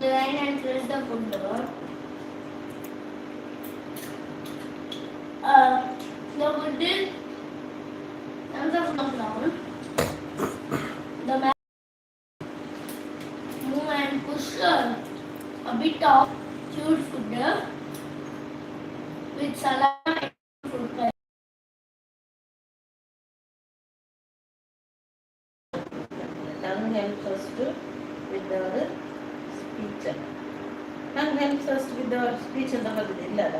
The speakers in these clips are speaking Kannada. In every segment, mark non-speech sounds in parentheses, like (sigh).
Drain and flush the food. Uh, the food is comes from down. The man move and push uh, a bit of chewed food uh, with food ಇಲ್ಲ ಅಂತ ಬಂದಿದೆ. ಇಲ್ಲಲ್ಲ?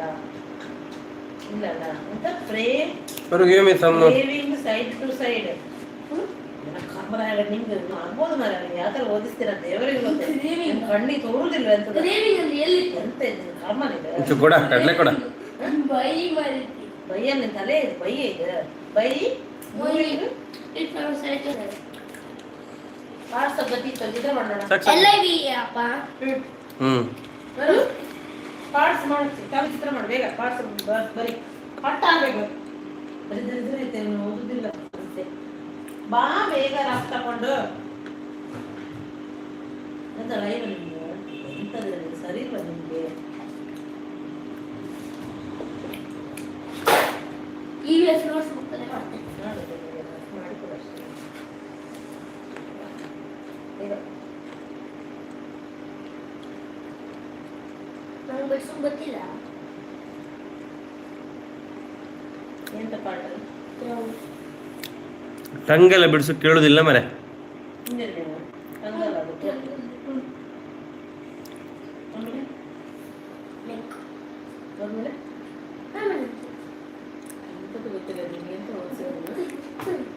ಇಲ್ಲಲ್ಲ? ಅಂತ ಫ್ರೇಮ್. ಫ್ರೇವಿಂಗ್ ಸೈಡ್ ಟು ಸೈಡ್ ಎಲ್ಲ ನಿಮ್ಗೆ ಆಗ್ಬೋದು ಮಾರ ಯಾವ ಥರ ಓದಿಸ್ತೀರ ದೇವರಿಗೆ ಗೊತ್ತೆ. ನಿಮ್ ಕಣ್ಣಿಗೆ ತೋರುದಿಲ್ಲ ಅಂತ? ಎಂತ ಇದು ಕರ್ಮನಿದೆ ಇದು? ಕೊಡ ಕಡಲೆ ಕೊಡ. ಬೈ ಮರಿತಿ. ಬೈಯಲ್ಲಿ ತಲೆ ಇದೆ ಬೈ ಇದೆ. ಬೈ ಇದ್ರೆ ಮಾಡೋಣ. ಹ್ಮ್. ಪಾರ್ಟ್ಸ್ ಮಾಡಿ ತಾವು ಚಿತ್ರ ಮಾಡಿ, ಬೇಗ. ಪಾರ್ಟ್ಸ್ ಬರೀ ಪಟ್ಟ ಆಗ್ಬೇಕು ಇವ್ನು ಓದುದಿಲ್ಲ. ಬಾ, ಬೇಗ ರಫ್ ತಗೊಂಡು. ಎಂತ ಲೈವ್ ನಿಮ್ಗೆ ಎಂತ ಸರಿ ಇಲ್ಲ ನಿಮ್ಗೆ? ಈ ವಿ ಎಸ್ ನೋಡ್ಸ್ ಮುಕ್ತಾನೆ ಮಾಡ್ತೇನೆ. ನೋಡು, ಮಾಡಿಕೊಡು ಅಷ್ಟೇ. ಬೇಗ. ನಂಗೆ ಬಿಡ್ಸೋಕ್ ಗೊತ್ತಿಲ್ಲ. ಎಂತ ಪಾಠ ಟಂಗೆಲ್ಲ ಬಿಡಿಸು ಕೇಳೋದಿಲ್ಲ ಮರೆ. ಹಿಂದೆ ನೀವು ಹಂಗಲ್ಲ ಅದು. ಆಮೇಲೆ? Link. ಆದ್ಮೇಲೆ ಆಮೇಲೆ ಎಂತದ್ದು ಗೊತ್ತಿಲ್ಲ ನಿಮ್ಗೆ ಎಂತ ಓದಿಸೋದು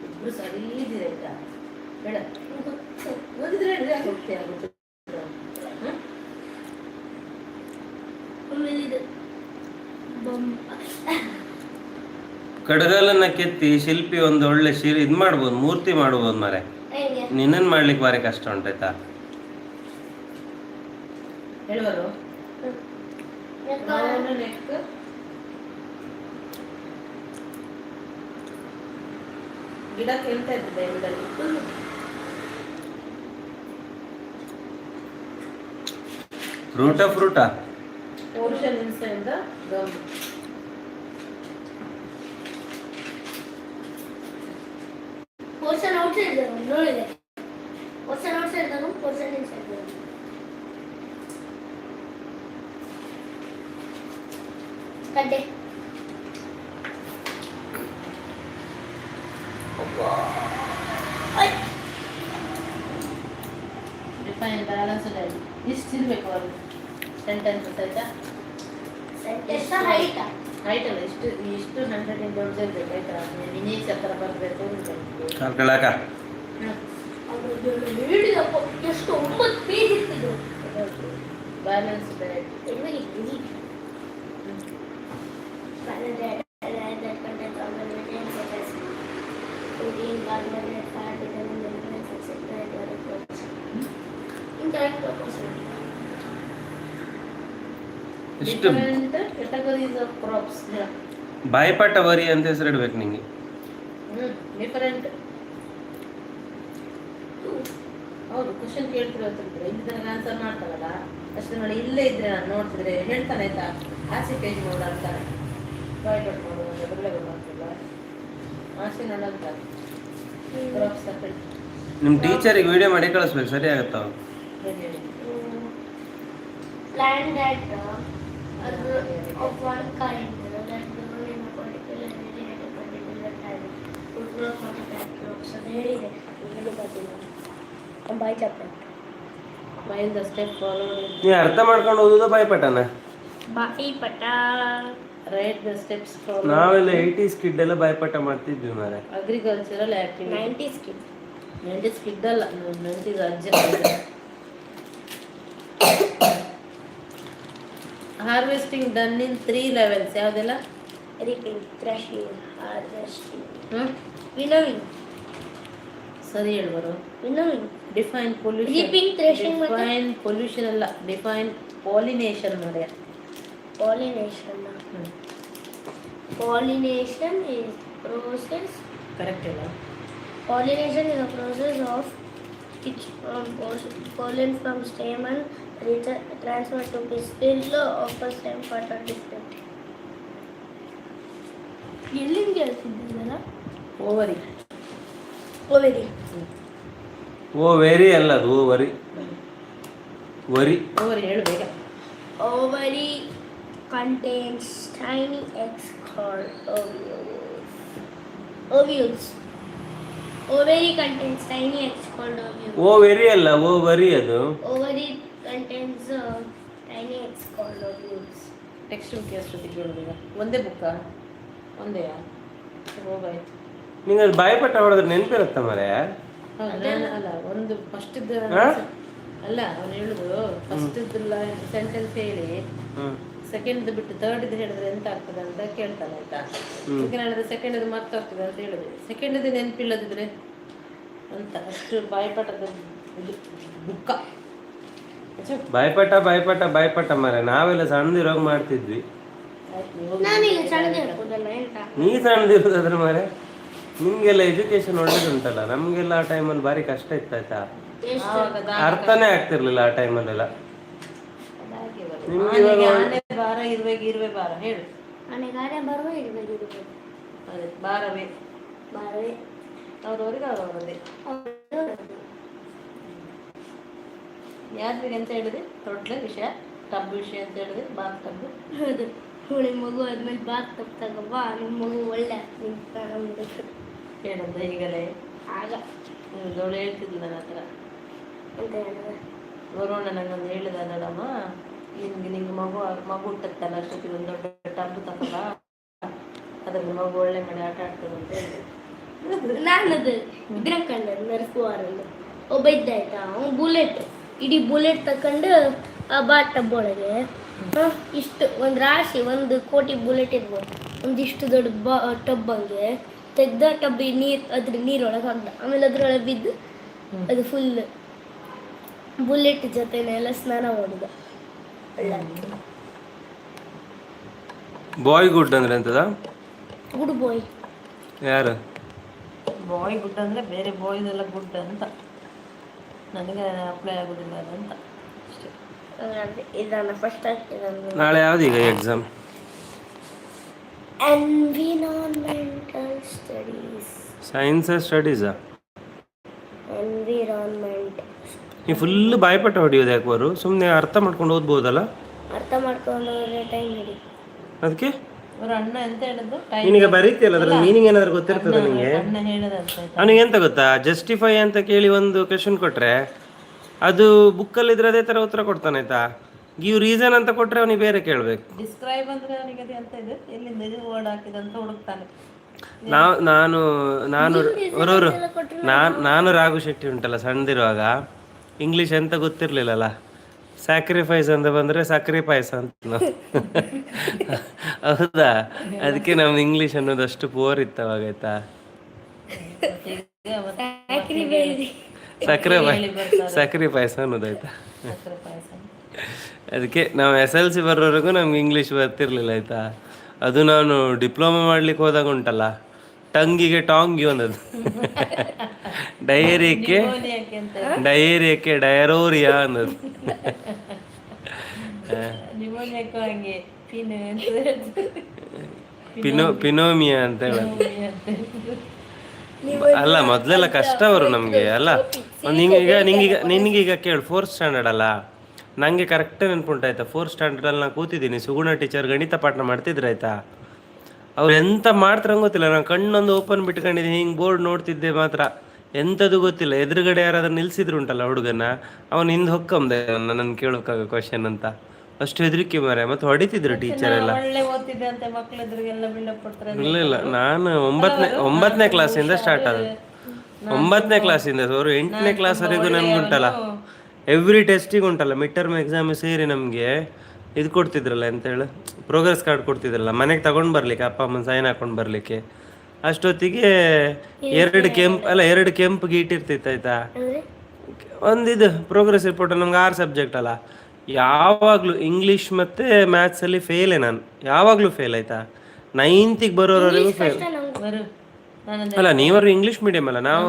ಇಬ್ರು ಸರಿ ಇದ್ದೀರ ಆಯ್ತಾ ಬೇಡ ಓದಿದ್ರೆ ಹೇಳಿದ್ರೆ ಹೋಗ್ತೀಯ ಆಗುತ್ತೆ ಹ್ಮ್? ಆಮೇಲೆ ಇದು ಬೊಮ್ಮ. ಕಡಗಲನ್ನ ಕೆತ್ತಿ ಶಿಲ್ಪಿ ಒಂದು ಒಳ್ಳೆ ಶಿಲ್ ಇದು ಮಾಡ್ಬೋದು ಮೂರ್ತಿ ಮಾಡ್ಬೋದು ಮರೆ? ನಿನ್ನನ್ ಮಾಡ್ಲಿಕ್ಕೆ ಬಾರಿ ಕಷ್ಟ ಉಂಟಾಯ್ತಾ? ಫ್ರೂಟ ಫ್ರೂಟಾ ಫ್ರೂಟಾ portion inside the gum Portion outside ಇದೆ ಒಂದು ನೋಡಿದೆ. Portion outside ಇದೆ, portion inside ಇದೆ. ಕಡ್ಡೆ ಐ, ಡಿಫೈನ್ ಬ್ಯಾಲೆನ್ಸ್ ಇಷ್ಟು ಇರಬೇಕು ಅವರು ಸೆಂಟೆನ್ಸ್ ಆಯ್ತಾ ಎಷ್ಟು height. ಆ? ಹೈಟ್ ಕೈ ಇಷ್ಟು ಇಷ್ಟು ನಂದದಿಂದ ಹೊರಗೆ ಬರುತ್ತೆ ದಿನ ಈ ಸತ್ರ ಬರಬೇಕು ಅಂತ ಕರ್ಕಲಕ ಅದು ಬೀಡಾ ಇಷ್ಟು ಒಮ್ಮ ಬೀಜ ಬಿಡ್ತಿದ್ರು ಬ್ಯಾಲೆನ್ಸ್ ಇದೆ ಎಲ್ಲಿ ಇಷ್ಟು ಡಿಫರೆಂಟ್ ಕೆಟಗರೀಸ್ ಆಫ್ ಕ್ರಾಪ್ಸ್ ಬಾಯಿಪಾಠ ವರಿ ಅಂತ ಹೆಸರಿಡ್ಬೇಕು ನಿಂಗೆ. Different Two. ಹೌದು ಕ್ವಶನ್ ಕೇಳ್ತಿರೋದ್ರೆ ಇಲ್ಲಿ ತನಕ ಆನ್ಸರ್ ಮಾಡ್ತಾರಲ್ಲ? ಅಷ್ಟು ನೋಡಿ ಇಲ್ಲೇ ಇದ್ರೆ ನಾನು ನೋಡ್ತಿದ್ರೆ ಹೇಳ್ತಾನೆ ಆಯ್ತಾ? ಆಸೆ ಪೇಜ್ ನೋಡು ಅಂತಾರೆ ಬಾಯ್ ಕಟ್ ಮಾಡು ಅಂತ ಒಳ್ಳೆ ಗೊತ್ತಾಗ್ತಿಲ್ಲ ಆಸೆ ನೋಡಂತ ಕ್ರಾಪ್ಸ್ ನಿಮ್ಮ ಟೀಚರಿಗೆ ವಿಡಿಯೋ ಮಾಡಿ ಕಳಿಸ್ಬೇಕು ಸರಿ ಆಗುತ್ತಾ? Plant that uh, of one kind that grow in a particular area at a particular time. Would grow from the plant ಅದು ಹೇಳಿದೆ. ಈಗಲೂ ಬರ್ತೀನಿ bye chapter mind step follow ನೀ ಅರ್ಥ ಮಾಡ್ಕೊಂಡು ಓದೋದು ಭಯಪಟ್ಟನ? ಬಾಯಿ ಪಟ. ರೈಟ್ ದ ಸ್ಟೆಪ್ಸ್ ಫಾಲೋ ನಾವೆಲ್ಲ ಏಯ್ಟೀಸ್ ಕಿಡ್ ಎಲ್ಲ ಬಾಯಿಪಾಠ ಮಾಡ್ತಿದ್ವಿ ಮಾರೆ. Agricultural activity nineties kid nineties kid ಅಲ್ಲ ನೈಂಟೀಸ್ ಅಜ್ಜ. Harvesting done in three levels ಯಾವುದೆಲ್ಲ? ರಿಪಿಂಗ್ ಥ್ರೆಶಿಂಗ್ ಹಾರ್ವೆಸ್ಟಿಂಗ್ ವಿನೋವಿಂಗ್ ಸರಿ ಹೇಳ್ಬರು? ವಿನೋವಿಂಗ್ ಡಿಫೈನ್ ಪೊಲ್ಯೂಷನ್ threshing ಮತ್ತೆ? ಡಿಫೈನ್ ಪೊಲ್ಯೂಷನ್ ಅಲ್ಲ define pollination ಮರ್ಯ pollination pollination is process correct ಅಲ್ಲ? Pollination is a process of which um, pos- pollen from transport to spell first time contact is time ಎಲ್ಲಿಂದ ಕೆಲಸ ಇದ್ದಿದ್ದಲ್ಲ ಓವರಿ. ಓವೆರಿ. ಎಕ್ಸ್ ಓ ವೆರಿ ಅಲ್ಲ ಅದು ಓವರಿ. ವರಿ. ಓವರಿ ಹೇಳುವ ovary contains shiny X call O ovary contains shiny X card O very ಅಲ್ಲ ಓ ಒರಿ ಅದು. Ovary contains uh, it's called called ovules. Textbook ಎಷ್ಟು ಬೇಗ ಒಂದೇ ಬುಕ್ಕ ಒಂದೇ ಹೋಗಾಯ್ತು. ನಿಂಗೆ ಅದು ಭಯಪಟ್ಟ ಹೊಡೆದ್ರೆ ನೆನಪಿರುತ್ತ ಮರೆ? ಅಲ್ಲ ಒಂದು ಫಸ್ಟ್? ಅಲ್ಲ ಅವನು ಹೇಳುದು ಫಸ್ಟ್ ಸೆಂಟೆನ್ಸ್ ಹೇಳಿ. ಸೆಕೆಂಡ್ ಬಿಟ್ಟು ಥರ್ಡ್ ಇದು ಹೇಳಿದ್ರೆ ಎಂತ ಆಗ್ತದೆ ಅಂತ ಕೇಳ್ತಾನೆ ಆಯ್ತಾ? ಸೆಕೆಂಡ್ ಹೇಳಿದ್ರೆ ಸೆಕೆಂಡ್ ಇದು ಮರ್ತಾಗ್ತದೆ ಅಂತ ಹೇಳಿದೆ. ಸೆಕೆಂಡ್ ಇದು ನೆನಪಿಲ್ಲದಿದ್ರೆ ಅಂತ ಅಷ್ಟು ಬಾಯ್ಪಾಠದ ಇದು ಬುಕ್ಕ ಆಯ್ತು, ಭಯಪಟ್ಟ ಭಯಪಟ್ಟ ಮರ. ನಾವೆಲ್ಲ ಸಣ್ಣದಿರೋಗ ಮಾಡ್ತಿದ್ವಿ. ನೀ ಸಣ್ಣದಿರೋದಾದ್ರೆ ಮರೆ ನಿಮ್ಗೆಲ್ಲ ಎಜುಕೇಶನ್ ಒಳ್ಳೇದುಂಟಲ್ಲ. ನಮ್ಗೆಲ್ಲ ಆ ಟೈಮಲ್ಲಿ ಭಾರಿ ಕಷ್ಟ ಇತ್ತಾಯ್ತಾ ಅರ್ಥನೇ ಆಗ್ತಿರ್ಲಿಲ್ಲ ಆ ಟೈಮಲ್ಲೆಲ್ಲ ಬಾರವೇ ಬಾರವೇ ಅವ್ರವ್ರಿಗೆ ಅವ್ರವ್ರದೇ ಯಾರಿಗೆ ಅಂತ ಹೇಳಿದ್ರೆ ತೊಟ್ಲ ವಿಷಯ ಟಬ್ ವಿಷಯ ಅಂತ ಹೇಳಿದ್ರೆ ಬಾತ್ ಟಬ್ ಹೌದು. ಹುಳಿ ಮಗು ಆದ್ಮೇಲೆ ಬಾತ್ ತಪ್ಪಾಗವ್ವ ನಿಮ್ಮ ಮಗು ಒಳ್ಳೆ ಹೇಳಂದ ಈಗಲೇ? ಆಗ. ದೊಡ್ಡ ಹೇಳ್ತಿದ್ಲು ನನ್ನ ಹತ್ರ. ಅಂತ ಹೇಳಿದ್ರೆ ವರುಣ ನಂಗೊಂದು ಹೇಳಿದ ದೊಡ್ಡಮ್ಮ ನಿನ್ಗೆ ನಿಂಗೆ ಮಗು ಮಗು ಹುಟ್ಟತ್ತಲ್ಲ ಅಷ್ಟೊತ್ತಿಗೆ ಒಂದು ದೊಡ್ಡ ಟಬ್ ತಗೊಲ್ಲ ಅದ್ರಲ್ಲಿ ಮಗು ಒಳ್ಳೆ ಮನೆ ಆಟ ಆಡ್ತದೆ ಅಂತ ಹೇಳಿದೆ. ನಾನದು ಇದ್ರ ಕಂಡ ನರ್ಸುವಾರಲ್ಲಿ ಒಬ್ಬ ಇದ್ದ ಆಯ್ತಾ? ಅವ್ನು ಬುಲೆಟ್. ಇಡೀ ಬುಲೆಟ್ ತಕೊಂಡು ಆ ಬಾಟ್ ಟಬ್ ಒಳಗೆ ಆ, ಇಷ್ಟು ಒಂದು ರಾಶಿ ಒಂದು ಕೋಟಿ ಬುಲೆಟ್ ಇರ್ಬೋದು. ಒಂದಿಷ್ಟು ದೊಡ್ಡ ಬಾ ಟಬ್ ಹಂಗೆ. ತೆಗ್ದ ಟಬ್ ನೀರು ಅದ್ರ ನೀರೊಳಗೆ ಹಾಕ್ದ. ಆಮೇಲೆ ಅದ್ರೊಳಗೆ ಬಿದ್ದು ಅದು ಫುಲ್ ಬುಲೆಟ್ ಜೊತೆನೆಲ್ಲ ಸ್ನಾನ ಮಾಡಿದ. ಬಾಯ್ ಗುಡ್ ಅಂದ್ರೆ ಎಂತದ? ಗುಡ್ ಬಾಯ್ ಯಾರು? ಬಾಯ್ ಗುಡ್ ಅಂದ್ರೆ ಬೇರೆ ಬಾಯ್ಸ್ ಎಲ್ಲ ಗುಡ್ ಅಂತ. ನನಗೆ ಅಪ್ಲೈ ಆಗೋದಿಲ್ಲ ಅಂತ. ಅಷ್ಟೇ. ಇದನ್ನ ಫಸ್ಟ್ ಇದನ್ನು ನಾಳೆ ಯಾವ್ದು ಈಗ ಎಕ್ಸಾಮ್ ಎನ್ವಿರಾನ್ಮೆಂಟಲ್ ಸ್ಟಡೀಸ್ ಸೈನ್ಸ್ ಸ್ಟಡೀಸಾ ಎನ್ವಿರಾನ್ಮೆಂಟ್ ನೀವು ಫುಲ್ ಬಾಯ್ಪಟ್ಟ ಹೊಡಿಯೋದು ಯಾಕೆ ಬರು? ಸುಮ್ಮನೆ ಅರ್ಥ ಮಾಡ್ಕೊಂಡು ಓದ್ಬೋದಲ್ಲ? ಅರ್ಥ ಮಾಡ್ಕೊಂಡು ಟೈಮ್ ಹಿಡಿ. ಅದಕ್ಕೆ? ಅವ್ರ ಅಣ್ಣ ಎಂತ ಹೇಳಿದ್ದು ಟೈಮ್ ನಿನಗೆ ಬರೀತಿಯಲ್ಲ ಅದ್ರ ಮೀನಿಂಗ್ ಏನಾದ್ರು ಗೊತ್ತಿರ್ತದೆ ನಿಮಗೆ ಅಣ್ಣ ಹೇಳದಂತ ಆಯ್ತಾ. ಅವನಿಗೆ ಎಂತ ಗೊತ್ತಾ? ಜಸ್ಟಿಫೈ ಅಂತ ಕೇಳಿ ಒಂದು ಕ್ವೆಶನ್ ಕೊಟ್ರೆ ಅದು ಬುಕ್ಕಲ್ಲಿ ಇದ್ರೆ ಅದೇ ತರ ಉತ್ತರ ಕೊಡ್ತಾನೆ ಆಯ್ತಾ? ಗಿವ್ ರೀಸನ್ ಅಂತ ಕೊಟ್ರೆ ಅವನಿಗೆ ಬೇರೆ ಕೇಳ್ಬೇಕು. ಡಿಸ್ಕ್ರೈಬ್ ಅಂದ್ರೆ ಅವನಿಗೆ ಅದು ಎಂತ ಇದೆ? ಎಲ್ಲಿಂದ ಇದು ವರ್ಡ್ ಹಾಕಿದೆ ಅಂತ ಹುಡುಕ್ತಾನೆ. ನಾವು ನಾನು ನಾನು ಅವರವರು ನಾನು ನಾನು ರಾಘು ಶೆಟ್ಟಿ ಉಂಟಲ್ಲ ಸಣ್ಣದಿರುವಾಗ. ಇಂಗ್ಲಿಷ್ ಎಂತ ಗೊತ್ತಿರ್ಲಿಲ್ಲಲ್ಲ? ಸ್ಯಾಕ್ರಿಫೈಸ್ ಅಂತ ಬಂದ್ರೆ ಪಾಯಸ ಅಂತ. ನಾವು. ಹೌದಾ? ಅದಕ್ಕೆ ನಮ್ದು ಇಂಗ್ಲಿಷ್ ಅನ್ನೋದು ಅಷ್ಟು ಪೋರ್ ಇತ್ತವಾಗೈತಾ ಆಯ್ತಾ? ಈಗ ಪಾಯಸ ಸಕ್ರೆ ಸಕ್ರಿಫೈಸ್ ಅನ್ನೋದಾಯ್ತಾ ಸಕ್ಕರೆ ಅದಕ್ಕೆ ನಾವು ಎಸ್ ಎಲ್ ಸಿ ಬರೋವರೆಗೂ ನಮ್ಗೆ ಇಂಗ್ಲೀಷ್ ಬರ್ತಿರ್ಲಿಲ್ಲ, ಆಯ್ತಾ? ಅದು ನಾನು ಡಿಪ್ಲೊಮಾ ಮಾಡ್ಲಿಕ್ಕೆ ಹೋದಾಗ ಉಂಟಲ್ಲ? ಟಂಗಿಗೆ ಟಾಂಗಿ ಡಯೇರಿಯಕ್ಕೆ ಯಾಕೆ ಡೈರೋರಿಯಾ ಡಯೇರಿಯಕ್ಕೆ ಡಯರೋರಿಯಾ ಅನ್ನೋದು (laughs) ಪೀನು ಪಿನೋಮಿಯಾ ಅಂತ ಹೇಳೋದು. ಅಲ್ಲ ಮೊದಲೆಲ್ಲ ಕಷ್ಟ ಅವರು ನಮಗೆ ಅಲ್ಲ. ನಿಂಗೀಗ ನಿಂಗೀಗ ನಿನಗೀಗ ಕೇಳು ಫೋರ್ತ್ ಸ್ಟ್ಯಾಂಡರ್ಡ್ ಅಲ್ಲ. ನನಗೆ ಕರೆಕ್ಟ್ ನೆನ್ಪುಂಟಾಯ್ತಾ? ಫೋರ್ತ್ ಸ್ಟ್ಯಾಂಡರ್ಡಲ್ಲಿ ನಾನು ಕೂತಿದ್ದೀನಿ. ಸುಗುಣ ಟೀಚರ್ ಗಣಿತ ಪಾಠ ಮಾಡ್ತಿದ್ರು ಆಯ್ತಾ ಅವ್ರು ಎಂತ ಮಾಡ್ತಾರ ಗೊತ್ತಿಲ್ಲ. ನಾನು ಕಣ್ಣೊಂದು ಓಪನ್ ಬಿಟ್ಕೊಂಡಿದ್ದೀನಿ ಹಿಂಗೆ ಬೋರ್ಡ್ ನೋಡ್ತಿದ್ದೆ ಮಾತ್ರ. ಎಂಥದ್ದು ಗೊತ್ತಿಲ್ಲ. ಎದುರುಗಡೆ ಯಾರಾದ್ರೂ ನಿಲ್ಸಿದ್ರು ಉಂಟಲ್ಲ ಹುಡುಗನ? ಅವನು ಹಿಂದೆ ಹೊಕ್ಕಂದೆ ನನ್ನ ಕೇಳೋಕಾಗ ಕ್ವಶನ್ ಅಂತ. ಅಷ್ಟು ಹೆದರಿಕೆ ಮಾರೆ ಮತ್ತೆ ಹೊಡಿತಿದ್ರು ಟೀಚರ್ ಎಲ್ಲ. ಇಲ್ಲ ಇಲ್ಲ. ನಾನು ಒಂಬತ್ತನೇ ಒಂಬತ್ತನೇ ಕ್ಲಾಸಿಂದ ಸ್ಟಾರ್ಟ್ ಆದ ಒಂಬತ್ತನೇ ಕ್ಲಾಸಿಂದ ಅವರು ಎಂಟನೇ ಕ್ಲಾಸ್ವರೆಗೂ ನನ್ಗೆ ಉಂಟಲ್ಲ. ಎವ್ರಿ ಟೆಸ್ಟಿಗೆ ಉಂಟಲ್ಲ. ಮಿಡ್ ಟರ್ಮ್ ಎಕ್ಸಾಮ್ ಸೇರಿ ನಮಗೆ. ಇದು ಕೊಡ್ತಿದ್ರಲ್ಲ ಎಂತ ಹೇಳು? ಪ್ರೋಗ್ರೆಸ್ ಕಾರ್ಡ್ ಕೊಡ್ತಿದ್ರಲ್ಲ. ಮನೆಗೆ ತಗೊಂಡು ಬರ್ಲಿಕ್ಕೆ ಅಪ್ಪ ಅಮ್ಮನ ಸೈನ್ ಹಾಕೊಂಡು ಬರ್ಲಿಕ್ಕೆ. ಅಷ್ಟೊತ್ತಿಗೆ ಎರಡು ಕೆಂಪು ಅಲ್ಲ ಎರಡು ಕೆಂಪು ಗೀಟ್ ಇರ್ತಿತ್ತು ಆಯ್ತಾ? ಒಂದಿದು ಪ್ರೋಗ್ರೆಸ್ ರಿಪೋರ್ಟ್ ನಮ್ಗೆ ಆರು ಸಬ್ಜೆಕ್ಟ್ ಅಲ್ಲ. ಯಾವಾಗಲೂ ಇಂಗ್ಲೀಷ್ ಮತ್ತು ಮ್ಯಾಥ್ಸಲ್ಲಿ ಫೇಲೇ ನಾನು. ಯಾವಾಗಲೂ ಫೇಲ್ ಆಯ್ತಾ? ನೈನ್ತಿಗೆ ಬರೋರವರೆಗೂ ಫೇಲ್ ಅಲ್ಲ ನೀವರು ಇಂಗ್ಲಿಷ್ ಮೀಡಿಯಂ ಅಲ್ಲ ನಾವು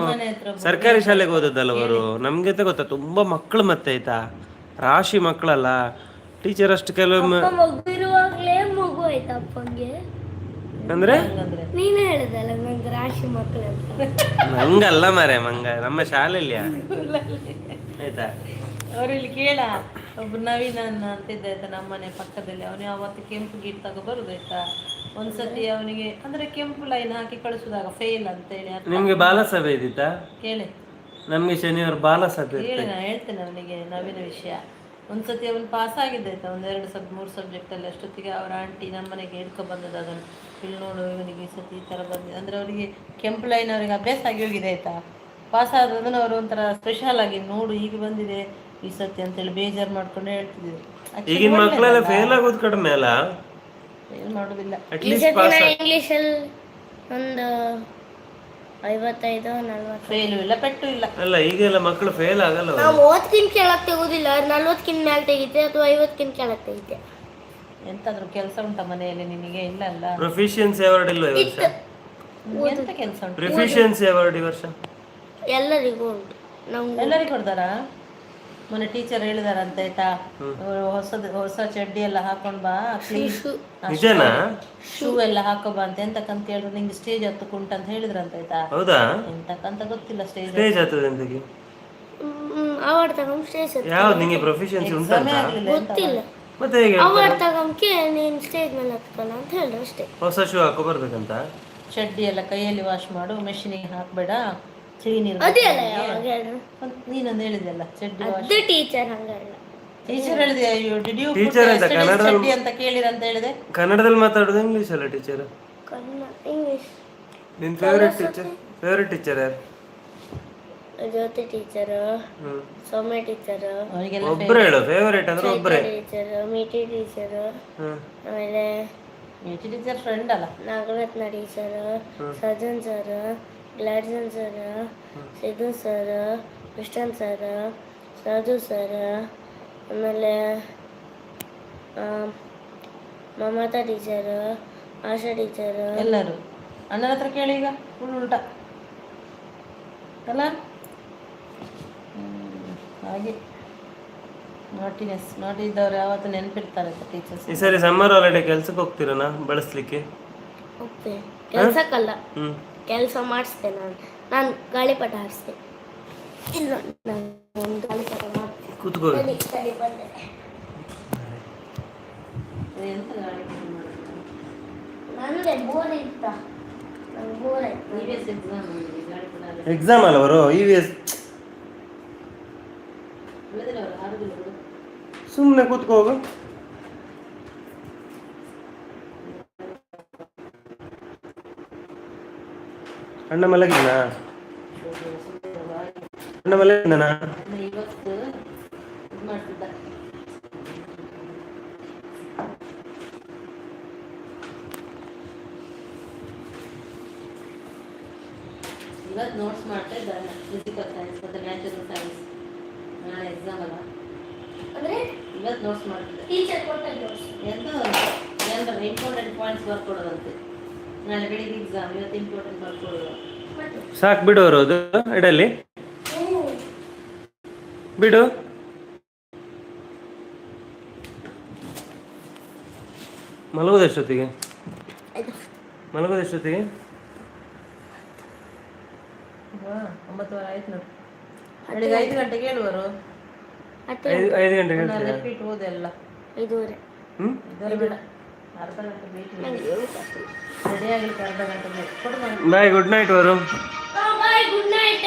ಸರ್ಕಾರಿ ಶಾಲೆಗೆ ಓದೋದಲ್ಲ ಅವರು. ನಮ್ಗೆ ಗೊತ್ತಾ? ತುಂಬಾ ಮಕ್ಕಳು ಮತ್ತೆ ಆಯ್ತಾ? ರಾಶಿ ಮಕ್ಕಳಲ್ಲ ಟೀಚರ್ ಅಷ್ಟು ಕೆಲವೊಮ್ಮೆ ಅಪ್ಪ ಮಗು ಇರುವಾಗಲೇ ಮಗು ಆಯ್ತಾ ಅಪ್ಪಂಗೆ. ಅಂದ್ರೆ? ನೀನ್ ಹೇಳ್ದಲ್ಲ ನಂಗೆ ರಾಶಿ ಮಕ್ಕಳು ಅಂತ. ನಂಗಲ್ಲ ಮರೆ ಮಂಗ. ನಮ್ಮ ಶಾಲೆಯಲ್ಲಿ ಆಯ್ತಾ? ಅವ್ರು ಇಲ್ಲಿ ಕೇಳ. ಒಬ್ಬ ನವೀನ ಅನ್ನ ಅಂತಿದ್ದ ಆಯ್ತಾ ನಮ್ಮನೆ ಪಕ್ಕದಲ್ಲಿ. ಅವನು ಅವತ್ತು ಕೆಂಪು ಗೀಟ್ ತಗೋ ಬರುದು ಆಯ್ತಾ? ಒಂದ್ಸತಿ ಅವನಿಗೆ ಅಂದ್ರೆ ಕೆಂಪು ಲೈನ್ ಹಾಕಿ ಕಳಿಸುದಾಗ ಫೇಲ್ ಅಂತ ಹೇಳಿ ಅರ್ಥ ನಿಮ್ಗೆ ಬಾಲಸಭೆ ಇದ್ದಿತ್ತಾ? ಕೇಳಿ. ನಮ್ಗೆ ಶನಿವಾರ ಬಾಲಸಭೆ ಹೇಳಿ ನಾ ಹೇಳ್ತೇನೆ ಅವನಿಗೆ ನವೀನ ವಿಷಯ. ಒಂದ್ಸತಿ ಅವನು ಪಾಸ್ ಆಗಿದ್ದ ಆಯ್ತಾ? ಒಂದೆರಡು ಸಬ್ ಮೂರು ಸಬ್ಜೆಕ್ಟಲ್ಲಿ ಅಷ್ಟೊತ್ತಿಗೆ ಅವರ ಆಂಟಿ ನಮ್ಮನೆಗೆ ಹಿಡ್ಕೊ ಬಂದದ್ದು ಅದನ್ನು. ಇಲ್ಲಿ ನೋಡು ಇವನಿಗೆ ಈ ಸತಿ ಈ ಥರ ಬಂದಿದೆ ಅಂದರೆ ಅವರಿಗೆ ಕೆಂಪು ಲೈನ್ ಅವರಿಗೆ ಅಭ್ಯಾಸ ಆಗಿ ಹೋಗಿದೆ ಆಯ್ತಾ? ಪಾಸ್ ಆದದನ್ನು ಅವರು ಒಂಥರ ಸ್ಪೆಷಲ್ ಆಗಿ ನೋಡು ಈಗ ಬಂದಿದೆ. ಈ ಸತಿ ಅಂತೇಳಿ ಬೇಜಾರು ಮಾಡ್ಕೊಂಡು ಹೇಳ್ತಿದ್ರು. ಈಗಿನ ಮಕ್ಕಳೆಲ್ಲ ಫೇಲ್ ಆಗೋದು ಕಡಿಮೆ ಅಲ್ಲ? ಏನು ಮಾಡೋದಿಲ್ಲ. ಅಟ್ಲೀಸ್ಟ್ ಸತಿ ಪಾಸ್ ಒಂದು ಐವತ್ತೈದು ನಲ್ವತ್ತು. ಫೇಲು ಇಲ್ಲ ಪೆಟ್ಟು ಇಲ್ಲ. ಅಲ್ಲ ಈಗೆಲ್ಲ ಮಕ್ಕಳು ಫೇಲ್ ಆಗಲ್ಲ. ನಾವು ಮೂವತ್ತಕ್ಕಿಂತ ಕೆಳಗೆ ತೆಗೋದಿಲ್ಲ ನಲ್ವತ್ತಕ್ಕಿಂತ ಮೇಲೆ ತೆಗಿತೆ ಅಥವಾ ಐವತ್ತಕ್ಕಿಂತ ಕೆಳಗೆ ತೆಗಿತೆ? ಎಂತಾದ್ರೂ ಕೆಲಸ ಉಂಟಾ ಮನೆಯಲ್ಲಿ ನಿನಗೆ? ಇಲ್ಲ ಅಲ್ಲ. ಪ್ರೊಫಿಷಿಯನ್ಸಿ ಅವಾರ್ಡ್ ಇಲ್ವಾ ಈ ವರ್ಷ? ಎಂತ ಕೆಲಸ ಉಂಟು? ಪ್ರೊಫಿಷಿಯನ್ಸಿ ಅವಾರ್ಡ್ ಈ ವರ್ಷ? ಎಲ್ಲರಿಗೂ ಉಂಟು. ನಮ್ಗೆ ಎಲ್ಲರಿಗೂ ಕೊಡ್ತಾರಾ? ಮೊನ್ನೆ ಟೀಚರ್ ಹೇಳಿದಾರಂತ ಆಯ್ತಾ? ಹೊಸದು ಹೊಸ ಚಡ್ಡಿ ಎಲ್ಲ ಹಾಕೊಂಡ್ ಬಾ ನಿಜನಾ? ಶೂ ಎಲ್ಲ ಹಾಕೋ ಬಾ ಅಂತ ಎಂತಕ್ಕಂತ ಕೇಳಿದ್ರು ನಿಂಗೆ ಸ್ಟೇಜ್ ಹತ್ತುಕುಂಟ ಅಂತ ಹೇಳಿದ್ರಂತ ಆಯ್ತಾ? ಹೌದಾ? ಎಂತಕ್ಕಂತ ಗೊತ್ತಿಲ್ಲ ಸ್ಟೇಜ್ ಸ್ಟೇಜ್ ಹತ್ತದ ಎಂತಕ್ಕೆ? ಸ್ಟೇಜ್ ಯಾವ್ದು ನಿಂಗೆ ಪ್ರೊಫಿಷಿಯನ್ಸಿ ಉಂಟಂತ? ಗೊತ್ತಿಲ್ಲ. ಮತ್ತೆ ಹೇಗೆ ನೀನ್ ನೀನು ಸ್ಟೇಜ್ ಮೇಲೆ ಹತ್ಕೊಳ್ಳ ಅಂತ ಹೇಳಿದ್ರು ಅಷ್ಟೇ. ಹೊಸ ಶೂ ಹಾಕೋ ಬರ್ಬೇಕಂತ? ಚಡ್ಡಿ ಎಲ್ಲ ಕೈಯಲ್ಲಿ ವಾಶ್ ಮಾಡು ಮೆಷಿನಿಗೆ ಹಾಕ್ಬೇಡ. ಚಳಿ ನೀರು ಅದೇ ಅಲ್ಲ ಯಾವಾಗ ನೀನೊಂದು ಹೇಳಿದೆಲ್ಲ ಚಡ್ಡಿ ಅದು ಟೀಚರ್ ಹಂಗಲ್ಲ. ಟೀಚರ್ ಹೇಳಿದೆ ಅಯ್ಯೋ ಡಿಡ್ ಯು ಅಂತ ಚಡ್ಡಿ ಅಂತ ಕೇಳಿರಂತ ಹೇಳಿದೆ? ಕನ್ನಡದಲ್ಲಿ ಮಾತಾಡೋದು ಇಂಗ್ಲಿಷ್ ಅಲ್ಲ ಟೀಚರ್ ಕನ್ನಡ ಇಂಗ್ಲೀಷ್ ನಿನ್ ಫೇವರೇಟ್ ಟೀಚರ್ ಫೇವರೇಟ್ ಟೀಚರ್ ಯಾರು? ಜ್ಯೋತಿ ಟೀಚರ್ ಹ್ಮ್. ಸೌಮ್ಯ ಟೀಚರ್ ಒಬ್ರು ಹೇಳು ಫೇವರೇಟ್ ಅಂದ್ರೆ ಒಬ್ರೇ. ಟೀಚರ್ ಮೀಟಿ ಟೀಚರ್ ಹ್ಮ್. ಆಮೇಲೆ ಟೀಚರ್ ಫ್ರೆಂಡ್ ಅಲ್ಲ? Nagaratna teacher Sajan sir Gladson sir Siddu sir Krishnan sir Raju sir ಆಮೇಲೆ ಮಮತಾ ಟೀಚರ್ ಆಶಾ ಟೀಚರ್. ಎಲ್ಲರೂ. ಅಣ್ಣನ ಹತ್ರ ಕೇಳಿ ಈಗ ಫುಲ್ ಉಲ್ಟ. ಅಲ್ಲ? ಹ್ಮ್, ಹಾಗೆ. ನಾಟಿನೆಸ್ ನಾಟಿ ಇದ್ದವ್ರು ಯಾವತ್ತು ನೆನಪಿರ್ತಾರೆ ಟೀಚರ್ಸ್ ಈ ಸರಿ ಸಮ್ಮರ್ ಹಾಲಿಡೇ ಕೆಲ್ಸಕ್ಕೆ ಹೋಗ್ತೀರನಾ ಬಳಸ್ಲಿಕ್ಕೆ? ಹೋಗ್ತೀವಿ ಕೆಲ್ಸಕ್ಕಲ್ಲ. ಹ್ಮ್. ಕೆಲಸ ಮಾಡಿಸ್ತೆ ನಾನು. ನಾನು ಗಾಳಿಪಟ ಹಾರಿಸ್ತೆ ಇಲ್ಲ ನಾನು ಒಂದು ಗಾಳಿಪಟ ಬಂದೆ. ನನಗೆ ಬೋರ್ ಇತ್ತ. ಎಕ್ಸಾಮ್ ಅಲ್ಲ ಅವರು? ಇ ವಿ ಎಸ್ ಸುಮ್ಮನೆ ಕೂತ್ಕೋ ಅಣ್ಣ ಮಲಗಿದ್ನ? ಅಣ್ಣ ಮಲಗಿದ್ನ ಇವತ್ತು ಇದು ಮಾಡ್ತಿದ್ದ ಇವತ್ತು ನೋಟ್ಸ್ ಮಾಡ್ತಾ ಇದ್ದಾರೆ ಫಿಸಿಕಲ್ ಸೈನ್ಸ್ ಮತ್ತು ನ್ಯಾಚುರಲ್ ಸೈನ್ಸ್ ನಾಳೆ ಎಕ್ಸಾಮ್ ಅಲ್ಲ. ಅಂದರೆ? ಇವತ್ತು ನೋಟ್ಸ್ ಮಾಡ್ತಿದ್ದೆ ಟೀಚರ್ ಕೊಡ್ತಾರೆ ನೋಟ್ಸ್ ಎಂದು ಎಂತ ಇಂಪಾರ್ಟೆಂಟ್ ಪಾಯಿಂಟ್ಸ್ ಬರ್ಕೊಡೋದಂತೆ. ನಾಳೆ ಬೆಳಿಗ್ಗೆ ಎಕ್ಸಾಮ್ ಇವತ್ತು ಇಂಪಾರ್ಟೆಂಟ್ ಸಾಕು ಬಿಡು ಅವರು ಅದು ಇಡಲಿ. ಬಿಡು. ಮಲಗೋದೆಷ್ಟೊತ್ತಿಗೆ ಎಷ್ಟೊತ್ತಿಗೆ? ಮಲಗೋದೆಷ್ಟೊತ್ತಿಗೆ ವಾ ಒಂಬತ್ತುವರೆ ಆಯ್ತು ನೋಡಿ. ಬೆಳಿಗ್ಗೆ ಐದು ಗಂಟೆಗೆ ಹೇಳುವರು ಐದು ಗಂಟೆಗೆ ರಿಪೀಟ್ ಓದೆಲ್ಲ ಐದೂವರೆ. ಬೇಡ. ಅರ್ಧ ಗಂಟೆ ಬೇಕು. ರೆಡಿ ಆಗಲಿಕ್ಕೆ ಅರ್ಧ ಗಂಟೆ ಬಿಟ್ಬಿಟ್ಟು bye good night Varun bye good night